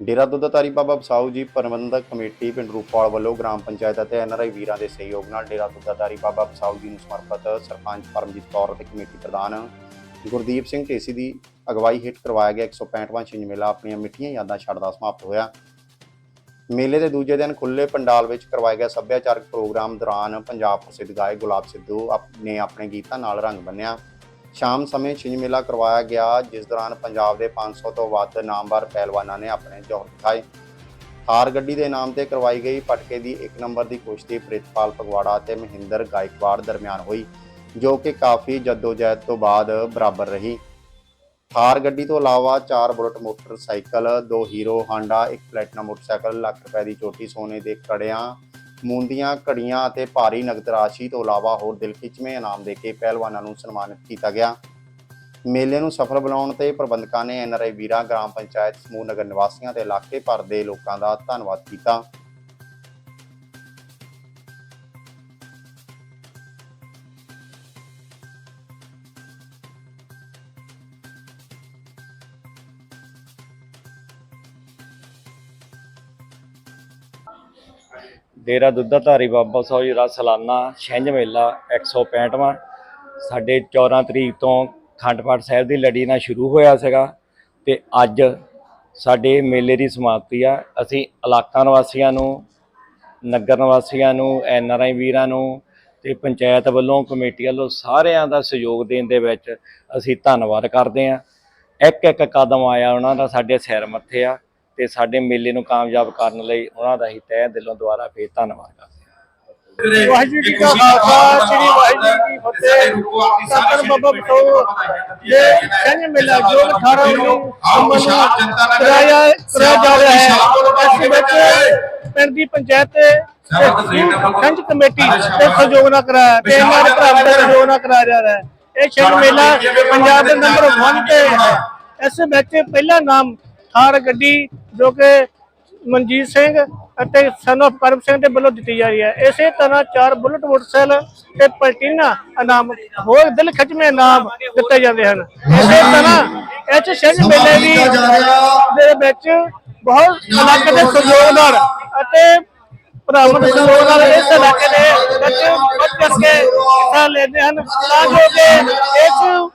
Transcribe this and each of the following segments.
ਡੇਰਾ ਦੁੱਧਾਧਾਰੀ ਬਾਬਾ ਬਸਾਊ ਜੀ ਪ੍ਰਬੰਧਕ ਕਮੇਟੀ ਪਿੰਡ ਰੂਪਵਾਲ ਵੱਲੋਂ ਗ੍ਰਾਮ ਪੰਚਾਇਤ ਅਤੇ ਐਨਆਰਆਈ ਵੀਰਾਂ ਦੇ ਸਹਿਯੋਗ ਨਾਲ ਡੇਰਾ ਦੁੱਧਾਧਾਰੀ ਬਾਬਾ ਬਸਾਊ ਜੀ ਨੂੰ ਸਮਰਪਿਤ ਸਰਪੰਚ ਪਰਮਜੀਤ ਕੌਰ ਅਤੇ ਕਮੇਟੀ ਪ੍ਰਧਾਨ ਗੁਰਦੀਪ ਸਿੰਘ ਢੇਸੀ ਦੀ ਅਗਵਾਈ ਹੇਠ ਕਰਵਾਇਆ ਗਿਆ 165ਵਾਂ ਛਿੰਝ ਮੇਲਾ। ਆਪਣੀਆਂ ਮਿੱਠੀਆਂ ਯਾਦਾਂ ਛੱਡਦਾ ਸਮਾਪਤ ਹੋਇਆ। ਮੇਲੇ ਦੇ ਦੂਜੇ ਦਿਨ ਖੁੱਲੇ ਪੰਡਾਲ ਵਿੱਚ ਕਰਵਾਏ ਗਏ ਸੱਭਿਆਚਾਰਕ ਪ੍ਰੋਗਰਾਮ ਦੌਰਾਨ ਪੰਜਾਬ ਪ੍ਰਸਿੱਧ ਗਾਇਕ ਗੁਲਾਬ ਸਿੱਧੂ ਆਪ- ਨੇ ਆਪਣੇ ਗੀਤਾਂ ਨਾਲ ਰੰਗ ਬੰਨਿਆ ਸ਼ਾਮ ਸਮੇਂ ਛਿੰਝ ਮੇਲਾ ਕਰਵਾਇਆ ਗਿਆ, ਜਿਸ ਦੌਰਾਨ ਪੰਜਾਬ ਦੇ 500 ਤੋਂ ਵੱਧ ਨਾਮਵਰ ਪਹਿਲਵਾਨਾਂ ਨੇ ਆਪਣੇ ਜੋਹਰ ਦਿਖਾਏ। ਥਾਰ ਗੱਡੀ ਦੇ ਨਾਮ ਤੇ ਕਰਵਾਈ ਗਈ, ਪਟਕੇ ਦੀ ਇੱਕ ਨੰਬਰ ਦੀ ਕੁਸ਼ਤੀ ਪ੍ਰਿਤਪਾਲ ਫਗਵਾੜਾ ਅਤੇ ਮਹਿੰਦਰ ਗਾਇਕਵਾੜ ਦਰਮਿਆਨ ਹੋਈ, ਜੋ ਕਿ ਕਾਫੀ ਜਦੋਜਹਿਦ ਤੋਂ ਬਾਅਦ ਬਰਾਬਰ ਰਹੀ। ਥਾਰ ਗੱਡੀ ਤੋਂ ਇਲਾਵਾ ਚਾਰ ਬੁਲਟ ਮੋਟਰਸਾਈਕਲ, ਦੋ ਹੀਰੋ ਹਾਂਡਾ, ਇੱਕ ਪਲੈਟਨਾ ਮੋਟਰਸਾਈਕਲ, ਲੱਖ ਰੁਪਏ ਦੀ ਚੋਟੀ ਸੋਨੇ ਦੇ ਕੜਿਆਂ ਮੂੰਦੀਆਂ ਘੜੀਆਂ ਅਤੇ ਭਾਰੀ ਨਗਦ ਰਾਸ਼ੀ ਤੋਂ ਇਲਾਵਾ ਹੋਰ ਦਿਲ ਖਿੱਚਵੇਂ ਇਨਾਮ ਦੇ ਕੇ ਪਹਿਲਵਾਨਾਂ ਨੂੰ ਸਨਮਾਨਿਤ ਕੀਤਾ ਗਿਆ। ਮੇਲੇ ਨੂੰ ਸਫਲ ਬਣਾਉਣ ਤੇ ਪ੍ਰਬੰਧਕਾਂ ਨੇ ਐਨਆਰਆਈ ਵੀਰਾ, ਗ੍ਰਾਮ ਪੰਚਾਇਤ ਸਮੂਹ, ਨਗਰ ਨਿਵਾਸੀਆਂ ਤੇ ਇਲਾਕੇ ਭਰ ਦੇ ਲੋਕਾਂ ਦਾ ਧੰਨਵਾਦ ਕੀਤਾ। ਡੇਰਾ ਦੁੱਧਾਧਾਰੀ ਬਾਬਾ ਸਾਹਿਬ ਜੀ ਦਾ ਸਾਲਾਨਾ ਛਿੰਝ ਮੇਲਾ 165ਵਾਂ ਸਾਡੇ 14 ਤਰੀਕ ਤੋਂ ਖੰਡ ਪਾਠ ਸਾਹਿਬ ਦੀ ਲੜੀ ਨਾਲ ਸ਼ੁਰੂ ਹੋਇਆ ਸੀਗਾ ਤੇ ਅੱਜ ਸਾਡੇ ਮੇਲੇ ਦੀ ਸਮਾਪਤੀ ਆ। ਅਸੀਂ ਇਲਾਕਾ ਨਿਵਾਸੀਆਂ ਨੂੰ, ਨਗਰ ਨਿਵਾਸੀਆਂ ਨੂੰ, ਐਨ ਆਰ ਆਈ ਵੀਰਾਂ ਨੂੰ ਤੇ ਪੰਚਾਇਤ ਵੱਲੋਂ ਕਮੇਟੀ ਵੱਲੋਂ ਸਾਰਿਆਂ ਦਾ ਸਹਿਯੋਗ ਦੇਣ ਦੇ ਵਿੱਚ ਅਸੀਂ ਧੰਨਵਾਦ ਕਰਦੇ ਹਾਂ। ਇੱਕ ਇੱਕ ਕਦਮ ਆਇਆ ਉਹਨਾਂ ਦਾ ਸਾਡੇ ਸਿਰ ਮੱਥੇ ਆ। ਤੇ ਸਾਡੇ ਮੇਲੇ ਨੂੰ ਕਾਮਯਾਬ ਕਰਨ ਲਈ ਉਹਨਾਂ ਦਾ ਹੀ ਤਹਿ ਦਿਲੋਂ ਦੁਆਰਾ ਫੇਰ ਧੰਨਵਾਦ ਕਰਦੇ ਹਾਂ। ਵਾਹਿਗੁਰੂ ਜੀ ਕਾ ਖਾਲਸਾ ਸ੍ਰੀ ਵਾਹਿਗੁਰੂ ਜੀ ਕੀ ਫਤਿਹ। ਸਤਿਗੁਰ ਬਾਬਾ ਬਤੋ ਇਹ ਸੰਜ ਮੇਲਾ ਜੋ 18 ਨੂੰ ਕਰਾਇਆ ਕਰਾਇਆ ਜਾ ਰਿਹਾ ਹੈ। ਇਸ ਵਿੱਚ ਪਿੰਡ ਦੀ ਪੰਚਾਇਤ ਤੇ ਸੰਜ ਕਮੇਟੀ ਦੇ ਸਹਿਯੋਗ ਨਾਲ ਕਰਾਇਆ ਤੇ ਇਹਨਾਂ ਦੇ ਭਰਾ ਦੇ ਸਹਿਯੋਗ ਨਾਲ ਕਰਾਇਆ ਜਾ ਰਿਹਾ ਹੈ। ਇਹ ਸੰਜ ਮੇਲਾ ਪੰਜਾਬ ਦੇ ਨੰਬਰ 1 ਤੇ ਹੈ। ਇਸ ਵਿੱਚ ਪਹਿਲਾ ਨਾਮ ਥਾਰ ਗੱਡੀ ਜੋ ਕਿ ਮਨਜੀਤ ਸਿੰਘ ਅਤੇ ਸਨ of ਕਰਮ ਸਿੰਘ ਦੇ ਵੱਲੋਂ ਦਿੱਤੀ ਜਾ ਰਹੀ ਹੈ। ਇਸੇ ਤਰ੍ਹਾਂ ਚਾਰ ਬੁਲਟ ਮੋਟਰਸਾਈਕਲ ਤੇ ਪਲਟੀਨਾ ਇਨਾਮ ਹੋਰ ਦਿਲ ਖਿੱਚਵੇਂ ਇਨਾਮ ਦਿੱਤੇ ਜਾਂਦੇ ਹਨ। ਇਸੇ ਤਰ੍ਹਾਂ ਇਸ ਛਿੰਝ ਮੇਲੇ ਦੀ ਦੇ ਵਿੱਚ ਬਹੁਤ ਇਲਾਕੇ ਦੇ ਸਹਿਯੋਗ ਨਾਲ ਅਤੇ ਭਰਾਵਾਂ ਦੇ ਸਹਿਯੋਗ ਨਾਲ ਇਸ ਇਲਾਕੇ ਦੇ ਵਿੱਚ ਵੱਧ ਚੜ ਹਿੱਸਾ ਲੈਂਦੇ ਹਨ। ਤਾਂ ਜੋ ਕਿ ਇਸ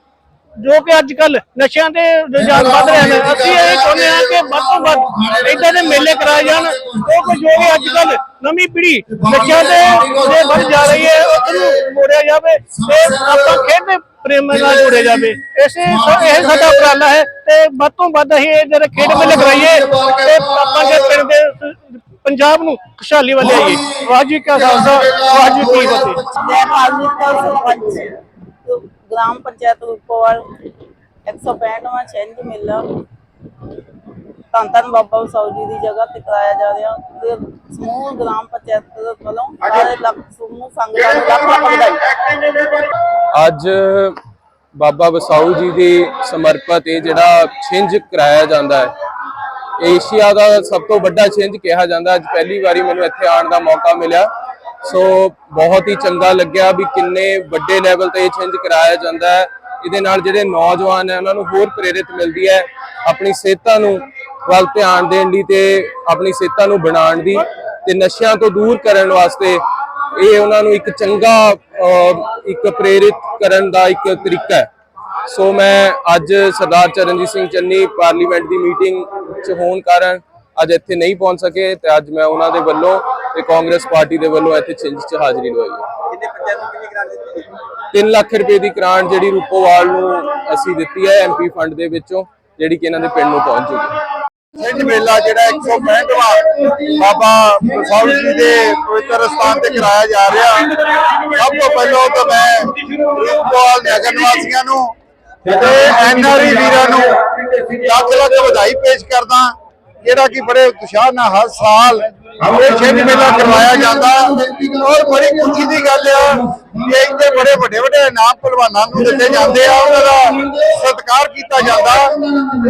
ਜੋ ਕਿ ਅੱਜ ਕੱਲ ਨਸ਼ਿਆਂ ਦੇ ਰੁਝਾਨ ਵੱਧ ਰਹੇ ਨੇ ਅਸੀਂ ਇਹ ਚਾਹੁੰਦੇ ਹਾਂ ਕਿ ਵੱਧ ਤੋਂ ਵੱਧ ਇਦਾਂ ਦੇ ਮੇਲੇ ਕਰਾਏ ਜਾਣ, ਕਿਉਂਕਿ ਜੋ ਕਿ ਅੱਜ ਕੱਲ ਨਵੀਂ ਪੀੜ੍ਹੀ ਨਸ਼ਿਆਂ ਦੇ ਦੇ ਵੱਧ ਜਾ ਰਹੀ ਹੈ ਉਸ ਨੂੰ ਮੋੜਿਆ ਜਾਵੇ ਤੇ ਆਪਾਂ ਖੇਡ ਪ੍ਰੇਮ ਨਾਲ ਜੋੜਿਆ ਜਾਵੇ। ਇਸੇ ਇਹ ਸਾਡਾ ਉਪਰਾਲਾ ਹੈ ਤੇ ਵੱਧ ਤੋਂ ਵੱਧ ਅਸੀਂ ਇਹ ਜਿਹੜੇ ਖੇਡ ਮੇਲੇ ਕਰਾਈਏ ਤੇ ਆਪਾਂ ਦੇ ਪਿੰਡ ਦੇ, ਪੰਜਾਬ ਨੂੰ ਖੁਸ਼ਹਾਲੀ ਵੱਲ ਲਿਆਈਏ। ਵਾਹਿਗੁਰੂ ਜੀ ਕਾ ਖਾਲਸਾ, ਵਾਹਿਗੁਰੂ ਜੀ ਕੀ ਫਤਿਹ। ਸਰਪੰਚ ਗ੍ਰਾਮ ਪੰਚਾਇਤ ਰੂਪੋਵਾਲ 165ਵਾਂ ਛਿੰਝ ਮੇਲਾ ਧੰਨ ਧੰਨ ਬਾਬਾ ਸਾਊ ਜੀ ਦੀ ਜਗ੍ਹਾ ਤੇ ਕਰਾਇਆ ਜਾ ਰਿਹਾ ਤੇ ਸਮੂਹ ਗ੍ਰਾਮ ਪੰਚਾਇਤ ਵੱਲੋਂ ਸਾਰੇ ਲੱਖ ਸਮੂਹ ਸੰਗਤਾਂ ਨੂੰ ਲੱਖ ਲੱਖ ਵਧਾਈ ਅੱਜ ਬਾਬਾ ਵਸਾਊ ਜੀ ਦੇ ਸਮਰਪਿਤ ਇਹ ਜਿਹੜਾ ਛਿੰਝ ਕਰਾਇਆ ਜਾਂਦਾ ਹੈ ਏਸ਼ੀਆ ਦਾ ਸਭ ਤੋਂ ਵੱਡਾ ਛਿੰਝ ਕਿਹਾ ਜਾਂਦਾ ਅੱਜ ਪਹਿਲੀ ਵਾਰੀ ਮੈਨੂੰ ਇੱਥੇ ਆਉਣ ਦਾ ਮੌਕਾ ਮਿਲਿਆ ਸੋ ਬਹੁਤ ਹੀ ਚੰਗਾ ਲੱਗਿਆ ਵੀ ਕਿੰਨੇ ਵੱਡੇ ਲੈਵਲ ਤੇ ਇਹ ਚੇਂਜ ਕਰਾਇਆ ਜਾਂਦਾ ਹੈ। ਇਹਦੇ ਨਾਲ ਜਿਹੜੇ ਨੌਜਵਾਨ ਹੈ, ਉਹਨਾਂ ਨੂੰ ਹੋਰ ਪ੍ਰੇਰਿਤ ਮਿਲਦੀ ਹੈ ਆਪਣੀ ਸਿਹਤਾਂ ਨੂੰ ਵੱਲ ਧਿਆਨ ਦੇਣ ਦੀ ਤੇ ਆਪਣੀ ਸਿਹਤਾਂ ਨੂੰ ਬਣਾਉਣ ਦੀ ਤੇ ਨਸ਼ਿਆਂ ਤੋਂ ਦੂਰ ਕਰਨ ਵਾਸਤੇ ਇਹ ਉਹਨਾਂ ਨੂੰ ਇੱਕ ਚੰਗਾ ਇੱਕ ਪ੍ਰੇਰਿਤ ਕਰਨ ਦਾ ਇੱਕ ਤਰੀਕਾ ਹੈ। ਸੋ ਮੈਂ ਅੱਜ ਸਰਦਾਰ ਚਰਨਜੀਤ ਸਿੰਘ ਚੰਨੀ ਪਾਰਲੀਮੈਂਟ ਦੀ ਮੀਟਿੰਗ 'ਚ ਹੋਣ ਕਾਰਨ ਅੱਜ ਇੱਥੇ ਨਹੀਂ ਪਹੁੰਚ ਸਕੇ ਤੇ ਅੱਜ ਮੈਂ ਉਹਨਾਂ ਦੇ ਵੱਲੋਂ ਤੇ ਕਾਂਗਰਸ ਪਾਰਟੀ ਦੇ ਵੱਲੋਂ ਇੱਥੇ ਛਿੰਝ 'ਚ ਹਾਜ਼ਰੀ ਲਵਾਈ ਹੈ। 3 ਲੱਖ ਰੁਪਏ ਦੀ ਗ੍ਰਾਂਟ ਜਿਹੜੀ ਰੂਪੋਵਾਲ ਨੂੰ ਅਸੀਂ ਦਿੱਤੀ ਹੈ ਐਮਪੀ ਫੰਡ ਦੇ ਵਿੱਚੋਂ ਜਿਹੜੀ ਕਿ ਇਹਨਾਂ ਦੇ ਪਿੰਡ ਨੂੰ ਪਹੁੰਚ ਜੂਗੀ ਛਿੰਝ ਮੇਲਾ ਜਿਹੜਾ 165ਵਾਂ ਬਾਬਾ ਬਸਾਉ ਜੀ ਦੇ ਪਵਿੱਤਰ ਸਥਾਨ ਤੇ ਕਰਾਇਆ ਜਾ ਰਿਹਾ। ਸਭ ਤੋਂ ਪਹਿਲਾਂ ਤਾਂ ਮੈਂ ਰੂਪਵਾਲ ਨਗਰ ਨਿਵਾਸੀਆਂ ਨੂੰ ਤੇ ਐਨਆਰਈ ਵੀਰਾਂ ਨੂੰ ਲੱਖ ਲੱਖ ਵਧਾਈ ਪੇਸ਼ ਕਰਦਾ। ਜਿਹੜਾ ਕਿ ਬੜੇ ਉਤਸ਼ਾਹ ਨਾਲ ਹਰ ਸਾਲ ਇਹ ਛਿੰਝ ਮੇਲਾ ਕਰਵਾਇਆ ਜਾਂਦਾ। ਔਰ ਬੜੀ ਖੁਸ਼ੀ ਦੀ ਗੱਲ ਆ ਕਿ ਇੱਥੇ ਬੜੇ ਵੱਡੇ ਵੱਡੇ ਇਨਾਮ ਪਹਿਲਵਾਨਾਂ ਨੂੰ ਦਿੱਤੇ ਜਾਂਦੇ ਆ, ਉਹਨਾਂ ਦਾ ਸਤਿਕਾਰ ਕੀਤਾ ਜਾਂਦਾ।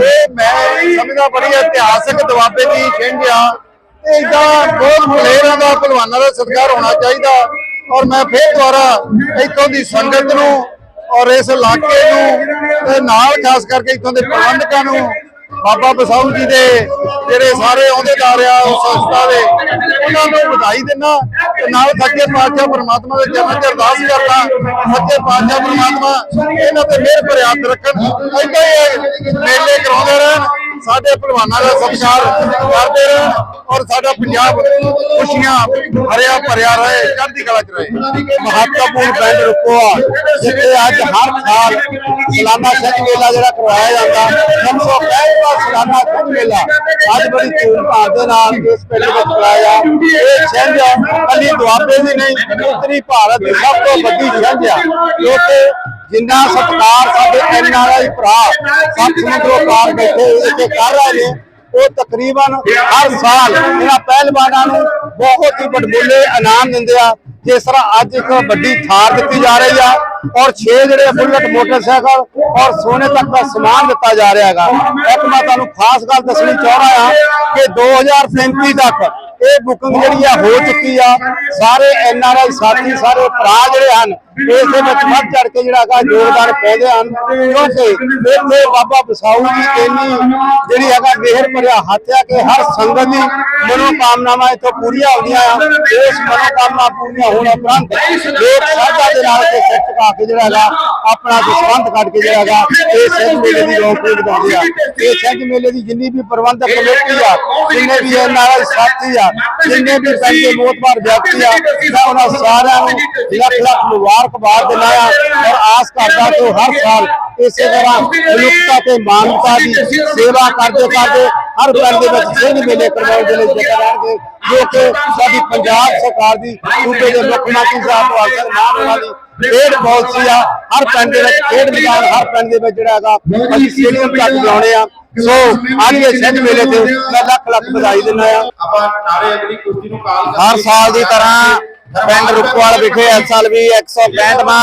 ਇਹ ਮੈਂ ਸਮਝਦਾ ਬੜੀ ਇਤਿਹਾਸਕ ਦਵਾਬੇ ਦੀ ਛਿੰਝ ਆ। ਤੇ ਇਦਾਂ ਬਹੁਤ ਪਲੇਅਰਾਂ ਦਾ ਪਹਿਲਵਾਨਾਂ ਦਾ ਸਤਿਕਾਰ ਹੋਣਾ ਚਾਹੀਦਾ। ਔਰ ਮੈਂ ਫੇਰ ਦੁਆਰਾ ਇੱਥੋਂ ਦੀ ਸੰਗਤ ਨੂੰ ਔਰ ਇਸ ਇਲਾਕੇ ਨੂੰ ਤੇ ਨਾਲ ਖਾਸ ਕਰਕੇ ਇੱਥੋਂ ਦੇ ਪ੍ਰਬੰਧਕਾਂ ਨੂੰ ਬਾਬਾ ਬਸਾਊ ਜੀ ਦੇ ਜਿਹੜੇ ਸਾਰੇ ਅਹੁਦੇਦਾਰ ਆ ਉਸ ਸੰਸਥਾ ਦੇ, ਉਹਨਾਂ ਨੂੰ ਵਧਾਈ ਦਿੰਦਾ ਤੇ ਨਾਲ ਸੱਚੇ ਪਾਤਸ਼ਾਹ ਪ੍ਰਮਾਤਮਾ ਦੇ ਚਰਨ 'ਚ ਅਰਦਾਸ ਕਰਦਾ, ਸੱਚੇ ਪਾਤਸ਼ਾਹ ਪ੍ਰਮਾਤਮਾ, ਇਹਨਾਂ ਤੇ ਮਿਹਰ ਭਰੇ ਰੱਖਣ। ਏਦਾਂ ਹੀ ਮੇਲੇ ਕਰਾਉਂਦੇ ਰਹਿਣ। ਸਾਡੇ ਪਹਿਲਵਾਨਾਂ ਦਾ ਸਤਿਕਾਰ ਕਰਦੇ ਰਹਿਣ ਔਰ ਸਾਡਾ ਪੰਜਾਬ ਖੁਸ਼ੀਆਂ ਹਰਿਆ ਭਰਿਆ ਰਹੇ, ਚੜ੍ਹਦੀ ਕਲਾ 'ਚ ਰਹੇ। ਮਹੱਤਵਪੂਰਨ ਪਿੰਡ ਰੁਪੋਆ ਜਿੱਥੇ ਅੱਜ ਹਰ ਸਾਲ ਸਾਲਾਨਾ ਛੱਜ ਮੇਲਾ ਜਿਹੜਾ ਕਰਵਾਇਆ ਜਾਂਦਾ 365ਵਾਂ ਸਾਲਾਨਾ ਛੱਜ ਮੇਲਾ। ਅੱਜ ਬੜੀ ਧੂਮਧਾਮ ਦੇ ਨਾਲ ਇਸ ਪਿੰਡ ਵਿੱਚ ਕਰਾਇਆ ਇਹ ਛੱਜ ਕੱਲੀ ਦੁਆਬੇ ਦੀ ਨਹੀਂ, ਉੱਤਰੀ ਭਾਰਤ ਦੀ ਸਭ ਤੋਂ ਵੱਡੀ ਛੱਜ ਆ। ਜੋ ਕਿ ਜਿੰਨਾ ਸਤਿਕਾਰ ਸਾਡੇ ਐਨਆਰਆਈ ਭਰਾ, ਸੱਤ ਸਮੁੰਦਰੋਂ ਪਾਰ ਬੈਠੇ ਇੱਥੇ ਕਰ ਰਹੇ ਨੇ, ਉਹ ਤਕਰੀਬਨ ਹਰ ਸਾਲ ਇਹਨਾਂ ਪਹਿਲਵਾਨਾਂ ਨੂੰ ਬਹੁਤ ਹੀ ਵੱਡਮੁੱਲੇ ਇਨਾਮ ਦਿੰਦੇ ਆ, ਜਿਸ ਤਰ੍ਹਾਂ ਅੱਜ ਇੱਕ ਵੱਡੀ ਥਾਰ ਦਿੱਤੀ ਜਾ ਰਹੀ ਆ। ਔਰ 6 ਜਿਹੜੇ ਬੁਲਟ ਮੋਟਰਸਾਈਕਲ ਔਰ ਸੋਨੇ ਤੱਕ ਦਾ ਸਮਾਨ ਦਿੱਤਾ ਜਾ ਰਿਹਾ ਹੈਗਾ। ਇੱਕ ਮੈਂ ਤੁਹਾਨੂੰ ਖਾਸ ਗੱਲ ਦੱਸਣੀ ਚਾਹ ਹਾਂ ਕਿ 2035 ਤੱਕ ਇਹ ਬੁਕਿੰਗ ਜਿਹੜੀ ਆ ਹੋ ਚੁੱਕੀ ਆ। ਸਾਰੇ ਐਨ ਆਰ ਆਈ ਸਾਥੀ, ਸਾਰੇ ਭਰਾ ਜਿਹੜੇ ਹਨ, ਇਸ ਦੇ ਵਿੱਚ ਵੱਧ ਚੜ ਕੇ ਜਿਹੜਾ ਹੈਗਾ ਯੋਗਦਾਨ ਪਾਉਂਦੇ ਹਨ। ਕਿਉਂਕਿ ਇੱਥੇ ਬਾਬਾ ਬਸਾਊ ਦੀ ਇੰਨੀ ਜਿਹੜੀ ਹੈਗਾ ਮਿਹਰ ਭਰਿਆ ਹੱਥ ਆ ਕਿ ਹਰ ਸੰਗਤ ਦੀ ਮਨੋਕਾਮਨਾਵਾਂ ਇੱਥੋਂ ਪੂਰੀਆਂ ਹੁੰਦੀਆਂ ਆ ਇਸ ਮਨੋਕਾਮਨਾ ਪੂਰੀਆਂ ਹੋਣ ਉਪਰੰਤ ਲੋਕ ਸ਼ਰਧਾ ਦੇ ਨਾਲ ਤੇ ਸਿੱਖ ਟਕਾ ਕੇ ਜਿਹੜਾ ਹੈਗਾ, ਆਪਣਾ ਦਸਵੰਧ ਕੱਢ ਕੇ ਜਿਹੜਾ ਹੈਗਾ, ਇਹ ਸਿੱਖ ਮੇਲੇ ਦੀ ਰੌਣਕ ਵਧਾਉਂਦੇ ਆ ਇਹ ਸਿੱਖ ਮੇਲੇ ਦੀ ਜਿੰਨੀ ਵੀ ਪ੍ਰਬੰਧਕ ਕਮੇਟੀ ਆ, ਜਿੰਨੇ ਵੀ ਇਹ ਨਾਲ ਸਾਥੀ ਆ, ਜਿੰਨੇ ਵੀ ਸਾਡੇ ਮੋਤਬਾਰ ਵਿਅਕਤੀ ਆ, ਮੈਂ ਉਹਨਾਂ ਸਾਰਿਆਂ ਨੂੰ ਲੱਖ ਲੱਖ ਮੁਬਾਰਕਬਾਦ ਦਿੰਦਾ ਆ ਔਰ ਆਸ ਕਰਦਾ ਕਿ ਹਰ ਸਾਲ ਇਸੇ ਤਰ੍ਹਾਂ ਮਨੁੱਖਤਾ ਤੇ ਮਾਨਵਤਾ ਦੀ ਸੇਵਾ ਕਰਦੇ ਕਰਦੇ ਹਰ ਪਿੰਡ ਦੇ ਵਿੱਚ ਸਿੰਘ ਮੇਲੇ ਕਰਵਾਉਣ ਦੇ ਲਈ ਜਗ੍ਹਾ ਜੋ ਕਿ ਸਾਡੀ ਪੰਜਾਬ ਸਰਕਾਰ ਦੀ ਸੂਬੇ ਦੇ ਮੁੱਖ ਮੰਤਰੀ ਸਾਹਿਬ ਭਗਵੰਤ ਮਾਨ ਉਹਨਾਂ ਖੇਡ ਪਾਲਿਸੀ ਆ। ਹਰ ਪਿੰਡ ਦੇ ਵਿੱਚ ਖੇਡ ਮੈਦਾਨ, ਹਰ ਪਿੰਡ ਦੇ ਵਿੱਚ ਜਿਹੜਾ ਹੈਗਾ, ਅਸੀਂ ਸਟੇਡੀਅਮ ਤੱਕ ਲਾਉਣੇ ਆ। ਸੋ ਅੱਜ ਦੇ ਸਿੰਘ ਮੇਲੇ ਤੇ ਮੈਂ ਲੱਖ ਲੱਖ ਵਧਾਈ ਦਿੰਦਾ ਆ ਆਪਾਂ ਨਾਰੇ ਅਗਲੀ ਕੁਸ਼ਤੀ ਨੂੰ ਕਾਲ ਹਰ ਸਾਲ ਦੀ ਤਰ੍ਹਾਂ ਪਿੰਡ ਰੁਕਵਾਲ ਵਿਖੇ ਇਸ ਸਾਲ ਵੀ 165ਵਾਂ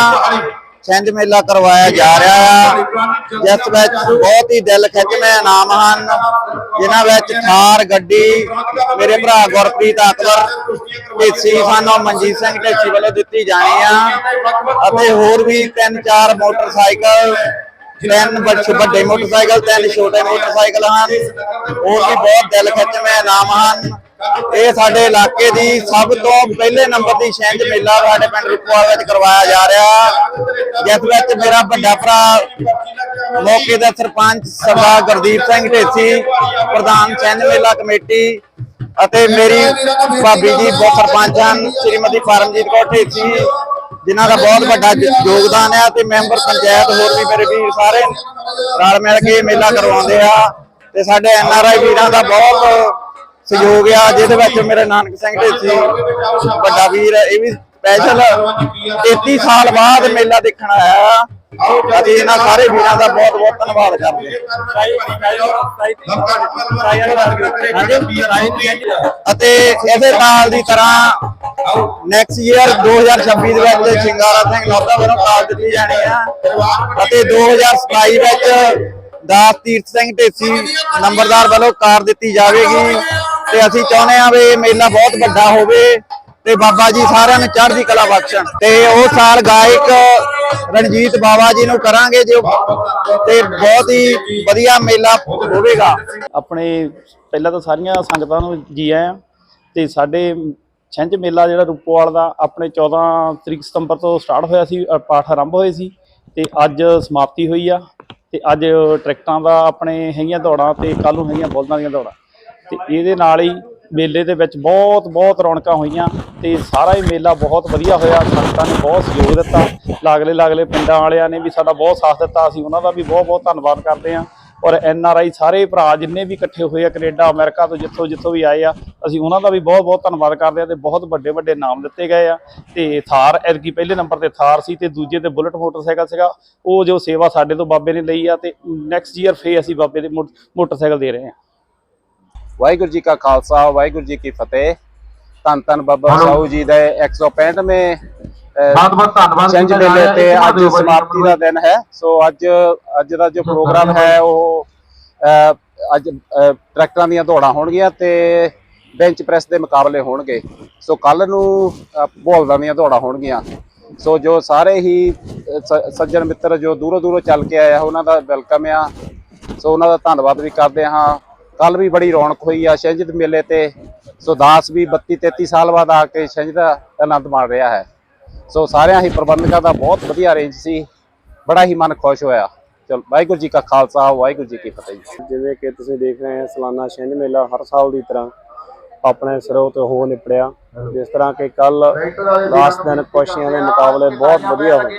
ਛਿੰਝ ਮੇਲਾ ਕਰਵਾਇਆ ਜਾ ਰਿਹਾ ਆ, ਜਿਸ ਵਿੱਚ ਬਹੁਤ ਹੀ ਦਿਲ ਖਿੱਚਵੇਂ ਇਨਾਮ ਹਨ, ਜਿਨ੍ਹਾਂ ਵਿੱਚ ਥਾਰ, ਗੱਡੀ, ਮੇਰੇ ਭਰਾ ਗੁਰਪ੍ਰੀਤ ਅਕਬਰ ਢੇਸੀ ਸਾਨੂੰ ਮਨਜੀਤ ਸਿੰਘ ਢੇਸੀ ਵੱਲੋਂ ਦਿੱਤੀ ਜਾਣੀ ਆ, ਅਤੇ ਹੋਰ ਵੀ ਤਿੰਨ ਚਾਰ ਮੋਟਰਸਾਈਕਲ, ਤਿੰਨ ਵੱਡੇ ਵੱਡੇ ਮੋਟਰਸਾਈਕਲ, ਤਿੰਨ ਛੋਟੇ ਮੋਟਰਸਾਈਕਲ ਹਨ, ਹੋਰ ਵੀ ਬਹੁਤ ਦਿਲ ਖਿੱਚਵੇਂ ਇਨਾਮ ਹਨ। ਇਹ ਸਾਡੇ ਇਲਾਕੇ ਦੀ ਸਭ ਤੋਂ ਪਹਿਲੇ ਨੰਬਰ ਦੀ ਛਿੰਝ ਮੇਲਾ ਸਾਡੇ ਪਿੰਡ ਰੁਪਵਾਲ ਵਿੱਚ ਕਰਵਾਇਆ ਜਾ ਰਿਹਾ। ਜਿਸ ਵਿੱਚ ਮੇਰਾ ਵੱਡਾ ਭਰਾ ਮੌਕੇ ਦਾ ਸਰਪੰਚ ਸਰਦਾਰ ਗੁਰਦੀਪ ਸਿੰਘ ਢੇਸੀ, ਪ੍ਰਧਾਨ ਛਿੰਝ ਮੇਲਾ ਕਮੇਟੀ ਅਤੇ ਮੇਰੀ ਭਾਬੀ ਜੀ ਬਹੁਤ ਸਰਪੰਚ ਹਨ, ਸ਼੍ਰੀਮਤੀ ਪਰਮਜੀਤ ਕੌਰ ਢੇਸੀ, ਜਿਨ੍ਹਾਂ ਦਾ ਬਹੁਤ ਵੱਡਾ ਯੋਗਦਾਨ ਹੈ ਤੇ ਮੈਂਬਰ ਪੰਚਾਇਤ ਹੋਰ ਵੀ ਮੇਰੇ ਵੀਰ ਸਾਰੇ ਰਲ ਮਿਲ ਕੇ ਇਹ ਮੇਲਾ ਕਰਵਾਉਂਦੇ ਆ। ਤੇ ਸਾਡੇ ਐਨ ਆਰ ਆਈ ਵੀਰਾਂ ਦਾ ਬਹੁਤ ਸਹਿਯੋਗ ਆ, ਜਿਹਦੇ ਵਿੱਚ ਮੇਰੇ ਨਾਨਕ ਸਿੰਘ ਢੇਸੀ ਵੱਡਾ ਵੀਰ, ਇਹ ਵੀ ਸਪੈਸ਼ਲ 33 ਸਾਲ ਬਾਅਦ ਮੇਲਾ ਦੇਖਣ ਆਇਆ ਅਸੀਂ ਇਹਨਾਂ ਸਾਰੇ ਵੀਰਾਂ ਦਾ ਬਹੁਤ ਬਹੁਤ ਧੰਨਵਾਦ ਕਰਦੇ ਅਤੇ ਇਸੇ ਨਾਲ ਦੀ ਤਰ੍ਹਾਂ ਨੈਕਸਟ ਈਅਰ 2026 ਦੇ ਵਿੱਚ ਸ਼ਿੰਗਾਰਾ ਸਿੰਘ ਲੋਧਾ ਵੱਲੋਂ ਕਾਰ ਦਿੱਤੀ ਜਾਣੀ ਆ। ਅਤੇ 2027 ਵਿੱਚ ਦਾਸ ਤੀਰਥ ਸਿੰਘ ਢੇਸੀ ਨੰਬਰਦਾਰ ਵੱਲੋਂ ਕਾਰ ਦਿੱਤੀ ਜਾਵੇਗੀ। ਤੇ ਅਸੀਂ ਚਾਹੁੰਦੇ ਹਾਂ ਵੀ ਮੇਲਾ ਬਹੁਤ ਵੱਡਾ ਹੋਵੇ ਤੇ ਬਾਬਾ ਜੀ ਸਾਰਿਆਂ ਨੂੰ ਚੜ੍ਹਦੀ ਕਲਾ ਬਖਸ਼ਣ। ਤੇ ਉਹ ਸਾਲ ਗਾਇਕ ਰਣਜੀਤ ਬਾਵਾ ਜੀ ਨੂੰ ਕਰਾਂਗੇ ਜੋ ਤੇ ਬਹੁਤ ਹੀ ਵਧੀਆ ਮੇਲਾ ਹੋਵੇਗਾ। ਆਪਣੇ ਪਹਿਲਾਂ ਤਾਂ ਸਾਰੀਆਂ ਸੰਗਤਾਂ ਨੂੰ ਜੀ ਆਇਆਂ ਤੇ ਸਾਡੇ ਛਿੰਝ ਮੇਲਾ ਜਿਹੜਾ ਰੂਪੋਵਾਲ ਦਾ ਆਪਣੇ 14 ਤਰੀਕ ਸਤੰਬਰ ਤੋਂ ਸਟਾਰਟ ਹੋਇਆ ਸੀ ਪਾਠ ਆਰੰਭ ਹੋਏ ਸੀ ਤੇ ਅੱਜ ਸਮਾਪਤੀ ਹੋਈ ਆ ਤੇ ਅੱਜ ਟਰੈਕਟਾਂ ਦਾ ਆਪਣੇ ਹੈਗੀਆਂ ਦੌੜਾਂ ਤੇ ਕੱਲ ਨੂੰ ਹੈਗੀਆਂ ਬੋਲਦਾਂ ਦੀਆਂ ਦੌੜਾਂ। ਤੇ ਇਹਦੇ ਨਾਲ ਹੀ ਮੇਲੇ ਦੇ ਵਿੱਚ ਬਹੁਤ ਬਹੁਤ ਰੌਣਕਾਂ ਹੋਈਆਂ ਤੇ ਸਾਰਾ ਹੀ ਮੇਲਾ ਬਹੁਤ ਵਧੀਆ ਹੋਇਆ। ਸੰਗਤਾਂ ਨੇ ਬਹੁਤ ਸਹਿਯੋਗ ਦਿੱਤਾ। ਲਾਗਲੇ ਲਾਗਲੇ ਪਿੰਡਾਂ ਵਾਲਿਆਂ ਨੇ ਵੀ ਸਾਡਾ ਬਹੁਤ ਸਾਥ ਦਿੱਤਾ। ਅਸੀਂ ਉਹਨਾਂ ਦਾ ਵੀ ਬਹੁਤ ਬਹੁਤ ਧੰਨਵਾਦ ਕਰਦੇ ਹਾਂ। ਔਰ ਐਨ ਆਰ ਆਈ ਸਾਰੇ ਭਰਾ ਜਿੰਨੇ ਵੀ ਇਕੱਠੇ ਹੋਏ ਆ, ਕੈਨੇਡਾ, ਅਮਰੀਕਾ ਤੋਂ ਜਿੱਥੋਂ ਜਿੱਥੋਂ ਵੀ ਆਏ ਆ, ਅਸੀਂ ਉਹਨਾਂ ਦਾ ਵੀ ਬਹੁਤ ਬਹੁਤ ਧੰਨਵਾਦ ਕਰਦੇ ਆ ਤੇ ਬਹੁਤ ਵੱਡੇ ਵੱਡੇ ਨਾਮ ਦਿੱਤੇ ਗਏ ਆ। ਤੇ ਥਾਰ, ਐਤਕੀ ਪਹਿਲੇ ਨੰਬਰ ਤੇ ਥਾਰ ਸੀ ਤੇ ਦੂਜੇ ਤੇ ਬੁਲਟ ਮੋਟਰਸਾਈਕਲ ਸੀਗਾ। ਉਹ ਜੋ ਸੇਵਾ ਸਾਡੇ ਤੋਂ ਬਾਬੇ ਨੇ ਲਈ ਆ ਤੇ ਨੈਕਸਟ ਈਅਰ ਫੇ ਅਸੀਂ ਬਾਬੇ ਦੇ ਮੋ- ਮੋਟਰਸਾਈਕਲ ਦੇ ਰਹੇ ਹਾਂ। ਵਾਹਿਗੁਰੂ ਜੀ ਕਾ ਖਾਲਸਾ ਵਾਹਿਗੁਰੂ ਜੀ ਕੀ ਫਤਿਹ। ਧੰਨ ਧੰਨ ਬਾਬਾ ਸਾਹੂ ਜੀ ਦੇ 165ਵੇਂ ਬਹੁਤ ਬਹੁਤ ਧੰਨਵਾਦ ਚੰਜ ਮੇਲੇ ਤੇ। ਅੱਜ ਸਮਾਪਤੀ ਦਾ ਦਿਨ ਹੈ। ਸੋ ਅੱਜ ਅੱਜ ਦਾ ਜੋ ਪ੍ਰੋਗਰਾਮ ਹੈ ਉਹ ਅੱਜ ਟਰੈਕਟਰਾਂ ਦੀਆਂ ਦੌੜਾਂ ਹੋਣਗੀਆਂ ਤੇ ਬੈਂਚ ਪ੍ਰੈਸ ਦੇ ਮੁਕਾਬਲੇ ਹੋਣਗੇ। ਸੋ ਕੱਲ ਨੂੰ ਬੋਲਦਾਂ ਦੀਆਂ ਦੌੜਾਂ ਹੋਣਗੀਆਂ। ਸੋ ਜੋ ਸਾਰੇ ਹੀ ਸੱਜਣ ਮਿੱਤਰ ਜੋ ਦੂਰੋਂ ਦੂਰੋਂ ਚੱਲ ਕੇ ਆਏ ਆ ਉਹਨਾਂ ਦਾ ਵੈਲਕਮ ਆ। ਸੋ ਉਹਨਾਂ ਦਾ ਧੰਨਵਾਦ ਵੀ ਕਰਦੇ ਹਾਂ। ਕੱਲ ਵੀ ਬੜੀ ਰੌਣਕ ਹੋਈ ਆ ਛਿੰਝ ਦੇ ਮੇਲੇ ਤੇ। ਸੋ ਦਾਸ ਵੀ 32 33 ਸਾਲ ਬਾਅਦ ਆ ਕੇ ਛਿੰਝ ਦਾ ਆਨੰਦ ਮਾਣ ਰਿਹਾ ਹੈ। ਸੋ ਸਾਰਿਆਂ ਹੀ ਪ੍ਰਬੰਧਕਾਂ ਦਾ ਬਹੁਤ ਵਧੀਆ ਅਰੇਂਜ ਸੀ। ਬੜਾ ਹੀ ਮਨ ਖੁਸ਼ ਹੋਇਆ। ਚਲ ਵਾਹਿਗੁਰੂ ਜੀ ਕਾ ਖਾਲਸਾ ਵਾਹਿਗੁਰੂ ਜੀ ਕੀ ਫਤਿਹ। ਜਿਵੇਂ ਕਿ ਤੁਸੀਂ ਦੇਖ ਰਹੇ ਹੋ ਸਾਲਾਨਾ ਛਿੰਝ ਮੇਲਾ ਹਰ ਸਾਲ ਦੀ ਤਰ੍ਹਾਂ ਆਪਣੇ ਸਿਰੋਂ ਤੇ ਹੋ ਨਿਪੜਿਆ। ਜਿਸ ਤਰ੍ਹਾਂ ਕਿ ਕੱਲ ਲਾਸਟ ਦਿਨ ਕੁਸ਼ਤੀਆਂ ਦੇ ਮੁਕਾਬਲੇ ਬਹੁਤ ਵਧੀਆ ਹੋਏ।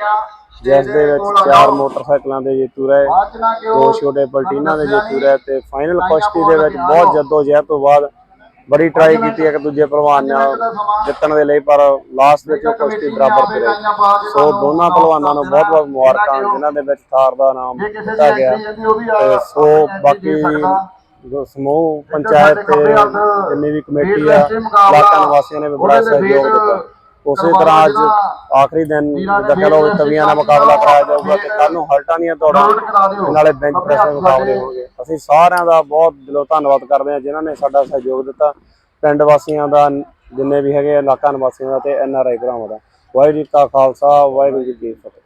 ਜਿਸ ਦੇ ਵਿੱਚ ਚਾਰ ਮੋਟਰਸਾਈਕਲਾਂ ਦੇ ਜੇਤੂ ਰਹੇ, ਦੋ ਛੋਟੇ ਪਲਟੀਨਾਂ ਦੇ ਜੇਤੂ ਰਹੇ ਤੇ ਫਾਈਨਲ ਕੁਸ਼ਤੀ ਦੇ ਵਿੱਚ ਬਹੁਤ ਜਦੋਜਹਿਦ ਤੋਂ ਬਾਅਦ ਬੜੀ ਟਰਾਈ ਕੀਤੀ ਇੱਕ ਦੂਜੇ ਪਹਿਲਵਾਨ ਨਾਲ ਜਿੱਤਣ ਦੇ ਲਈ, ਪਰ ਲਾਸਟ ਵਿੱਚ ਉਹ ਕੁਸ਼ਤੀ ਬਰਾਬਰ ਤੇ ਰਹੀ। ਸੋ ਦੋਨਾਂ ਪਹਿਲਵਾਨਾਂ ਨੂੰ ਬਹੁਤ ਬਹੁਤ ਮੁਬਾਰਕਾਂ, ਜਿਨ੍ਹਾਂ ਦੇ ਵਿੱਚ ਥਾਰ ਦਾ ਨਾਮ ਦਿੱਤਾ ਗਿਆ। ਸੋ ਬਾਕੀ ਸਮੂਹ, ਪੰਚਾਇਤ ਤੇ ਜਿੰਨੀ ਵੀ ਕਮੇਟੀ ਆ, ਇਲਾਕਾ ਨਿਵਾਸੀਆਂ ਨੇ ਵੀ ਬੜਾ ਸਹਿਯੋਗ ਦਿੱਤਾ। ਉਸੇ ਤਰ੍ਹਾਂ ਅੱਜ ਆਖਰੀ ਦਿਨ ਦਖਲ ਹੋਵੇ ਤਵੀਆਂ ਦਾ ਮੁਕਾਬਲਾ ਕਰਾਇਆ ਜਾਊਗਾ ਤੇ ਕੱਲ ਨੂੰ ਹਲਟਾਂ ਦੀਆਂ ਦੌੜਾਂ ਨਾਲੇ ਬੈਂਚ ਪ੍ਰੈਸ ਦੇ ਮੁਕਾਬਲੇ ਹੋਣਗੇ ਅਸੀਂ ਸਾਰਿਆਂ ਦਾ ਬਹੁਤ ਦਿਲੋਂ ਧੰਨਵਾਦ ਕਰਦੇ ਹਾਂ ਜਿਨ੍ਹਾਂ ਨੇ ਸਾਡਾ ਸਹਿਯੋਗ ਦਿੱਤਾ। ਪਿੰਡ ਵਾਸੀਆਂ ਦਾ ਜਿੰਨੇ ਵੀ ਹੈਗੇ ਇਲਾਕਾ ਨਿਵਾਸੀਆਂ ਦਾ ਤੇ ਐਨ ਆਰ ਆਈ ਭਰਾਵਾਂ ਦਾ। ਵਾਹਿਗੁਰੂ ਜੀ ਕਾ ਖਾਲਸਾ ਵਾਹਿਗੁਰੂ ਜੀ ਕੀ ਫਤਿਹ।